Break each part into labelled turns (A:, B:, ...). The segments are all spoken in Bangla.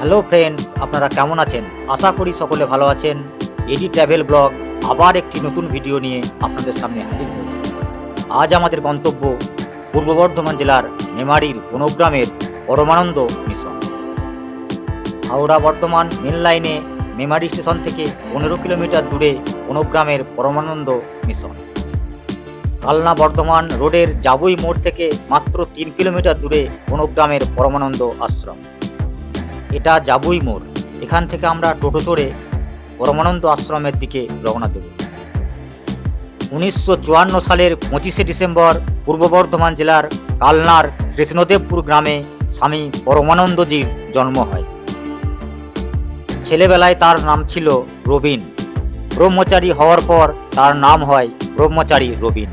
A: হ্যালো ফ্রেন্ডস, আপনারা কেমন আছেন? আশা করি সকলে ভালো আছেন। এডি ট্রাভেল ব্লগ আবার একটি নতুন ভিডিও নিয়ে আপনাদের সামনে হাজির হয়েছে। আজ আমাদের গন্তব্য পূর্ব বর্ধমান জেলার মেমারির বনগ্রামের পরমানন্দ মিশন। হাওড়া বর্ধমান মেন লাইনে মেমারি স্টেশন থেকে পনেরো কিলোমিটার দূরে বনগ্রামের পরমানন্দ মিশন। কালনা বর্ধমান রোডের জাবুই মোড় থেকে মাত্র তিন কিলোমিটার দূরে বনগ্রামের পরমানন্দ আশ্রম। এটা জাবুই মোড়। এখান থেকে আমরা টোটো চড়ে পরমানন্দ আশ্রমের দিকে রওনা দেব। উনিশশো চুয়ান্ন সালের পঁচিশে ডিসেম্বর পূর্ব বর্ধমান জেলার কালনার কৃষ্ণদেবপুর গ্রামে স্বামী পরমানন্দজির জন্ম হয়। ছেলেবেলায় তার নাম ছিল রবিন। ব্রহ্মচারী হওয়ার পর তার নাম হয় ব্রহ্মচারী রবিন।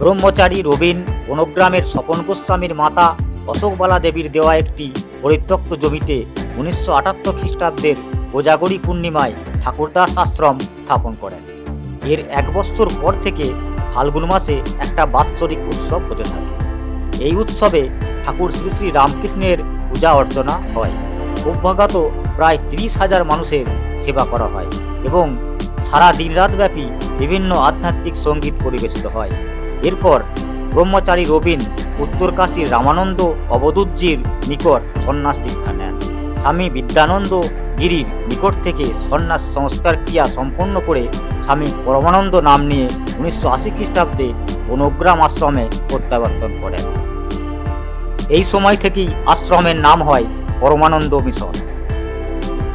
A: ব্রহ্মচারী রবিন বনগ্রামের স্বপন গোস্বামীর মাতা অশোকবালা দেবীর দেওয়া একটি পরিত্যক্ত জমিতে উনিশশো আটাত্তর খ্রিস্টাব্দের কোজাগরী পূর্ণিমায় ঠাকুরদাস আশ্রম স্থাপন করেন। এর এক বৎসর পর থেকে ফাল্গুন মাসে একটা বাৎসরিক উৎসব হতে থাকে। এই উৎসবে ঠাকুর শ্রী শ্রী রামকৃষ্ণের পূজা অর্চনা হয়। অভ্যাগত প্রায় তিরিশ হাজার মানুষের সেবা করা হয় এবং সারা দিন রাতব্যাপী বিভিন্ন আধ্যাত্মিক সংগীত পরিবেশিত হয়। এরপর ব্রহ্মচারী রবিন উত্তরকাশীর রামানন্দ, অবধূতজির নিকট সন্ন্যাস দীক্ষা নেন। স্বামী বিদ্যানন্দ গিরির নিকট থেকে সন্ন্যাস সংস্কার ক্রিয়া সম্পন্ন করে স্বামী পরমানন্দ নাম নিয়ে উনিশশো আশি খ্রিস্টাব্দে বনগ্রাম আশ্রমে প্রত্যাবর্তন করেন। এই সময় থেকেই আশ্রমের নাম হয় পরমানন্দ মিশন।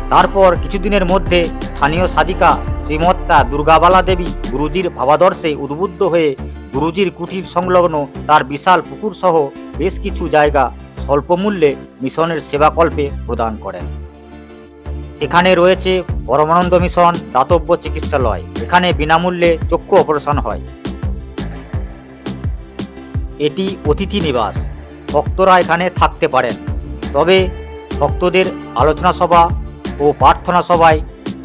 A: তারপর কিছুদিনের মধ্যে স্থানীয় সাধিকা শ্রীমত্তা দুর্গাবালা দেবী গুরুজির ভাবাদর্শে উদ্বুদ্ধ হয়ে গুরুজির কুটির সংলগ্ন তার বিশাল পুকুর সহ বেশ কিছু জায়গা স্বল্প মূল্যে মিশনের সেবাকল্পে প্রদান করেন। এখানে রয়েছে পরমানন্দ মিশন দাতব্য চিকিৎসালয়। এখানে বিনামূল্যে চক্ষু অপারেশন হয়। এটি অতিথি নিবাস। ভক্তরা এখানে থাকতে পারেন। তবে ভক্তদের আলোচনা সভা ও প্রার্থনা সভায়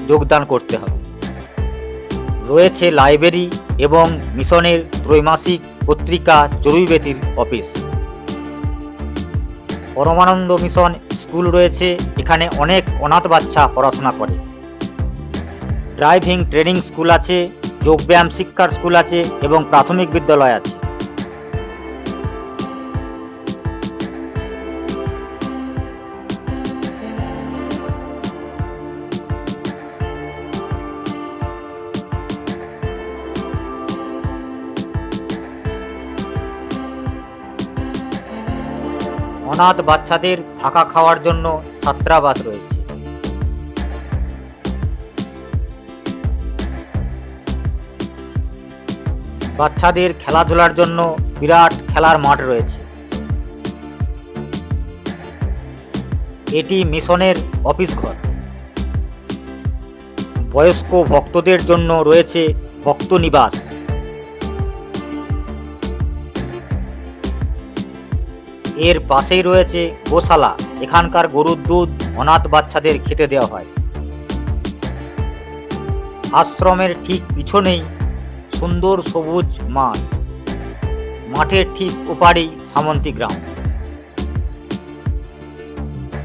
A: যোগদান করতে হবে। রয়েছে লাইব্রেরি এবং মিশনের ত্রৈমাসিক পত্রিকা চরুইবেতির অফিস। পরমানন্দ মিশন স্কুল রয়েছে, এখানে অনেক অনাথ বাচ্চা পড়াশোনা করে। ড্রাইভিং ট্রেনিং স্কুল আছে, যোগব্যায়াম শিক্ষার স্কুল আছে এবং প্রাথমিক বিদ্যালয় আছে। অনাথ বাচ্চাদের থাকা খাওয়ার জন্য ছাত্রাবাস রয়েছে। বাচ্চাদের খেলাধুলার জন্য বিরাট খেলার মাঠ রয়েছে। এটি মিশনের অফিস ঘর। বয়স্ক ভক্তদের জন্য রয়েছে ভক্ত নিবাস। এর পাশেই রয়েছে গোশালা। এখানকার গরুর দুধ অনাথ বাচ্চাদের খেতে দেওয়া হয়। আশ্রমের ঠিক পিছনেই সুন্দর সবুজ মাঠ। মাঠের ঠিক ওপারেই সামন্তী গ্রাম।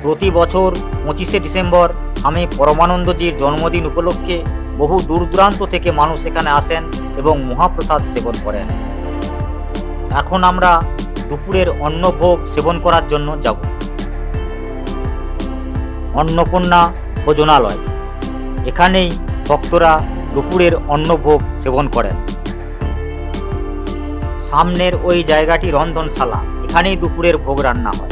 A: প্রতি বছর পঁচিশে ডিসেম্বর স্বামী পরমানন্দজির জন্মদিন উপলক্ষে বহু দূর দূরান্ত থেকে মানুষ এখানে আসেন এবং মহাপ্রসাদ সেবন করেন। এখন আমরা দুপুরের অন্নভোগ সেবন করার জন্য যাব। অন্নপূর্ণা ভোজনালয়। এখানেই ভক্তরা দুপুরের অন্নভোগ সেবন করেন। সামনের ওই জায়গাটি রন্ধনশালা। এখানেই দুপুরের ভোগ রান্না হয়।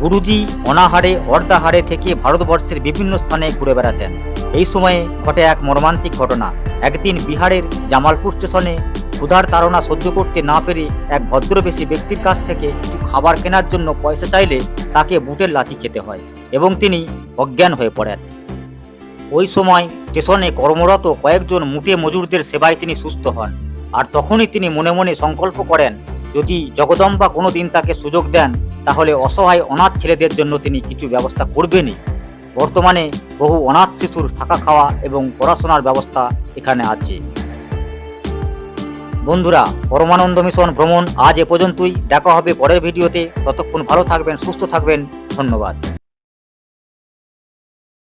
A: গুরুজি অনাহারে, অর্ধাহারে থেকে ভারতবর্ষের বিভিন্ন স্থানে ঘুরে বেড়াতেন। এই সময়ে ঘটে এক মর্মান্তিক ঘটনা। একদিন বিহারের জামালপুর স্টেশনে ক্ষুধার তাড়না সহ্য করতে না পেরে এক ভদ্রবেশী ব্যক্তির কাছ থেকে কিছু খাবার কেনার জন্য পয়সা চাইলে তাকে বুটের লাথি খেতে হয় এবং তিনি অজ্ঞান হয়ে পড়েন। ওই সময় স্টেশনে কর্মরত কয়েকজন মুটে মজুরদের সেবায় তিনি সুস্থ হন আর তখনই তিনি মনে মনে সংকল্প করেন, যদি জগদম্বা কোনো দিন তাকে সুযোগ দেন, তাহলে অসহায় অনাথ ছেলেদের জন্য তিনি কিছু ব্যবস্থা করবেনই। বর্তমানে বহু অনাথ শিশুর থাকা খাওয়া এবং পড়াশোনার ব্যবস্থা এখানে আছে। বন্ধুরা, পরমানন্দ মিশন ভ্রমণ আজ এ পর্যন্তই। দেখা হবে পরের ভিডিওতে। ততক্ষণ ভালো থাকবেন, সুস্থ থাকবেন। ধন্যবাদ।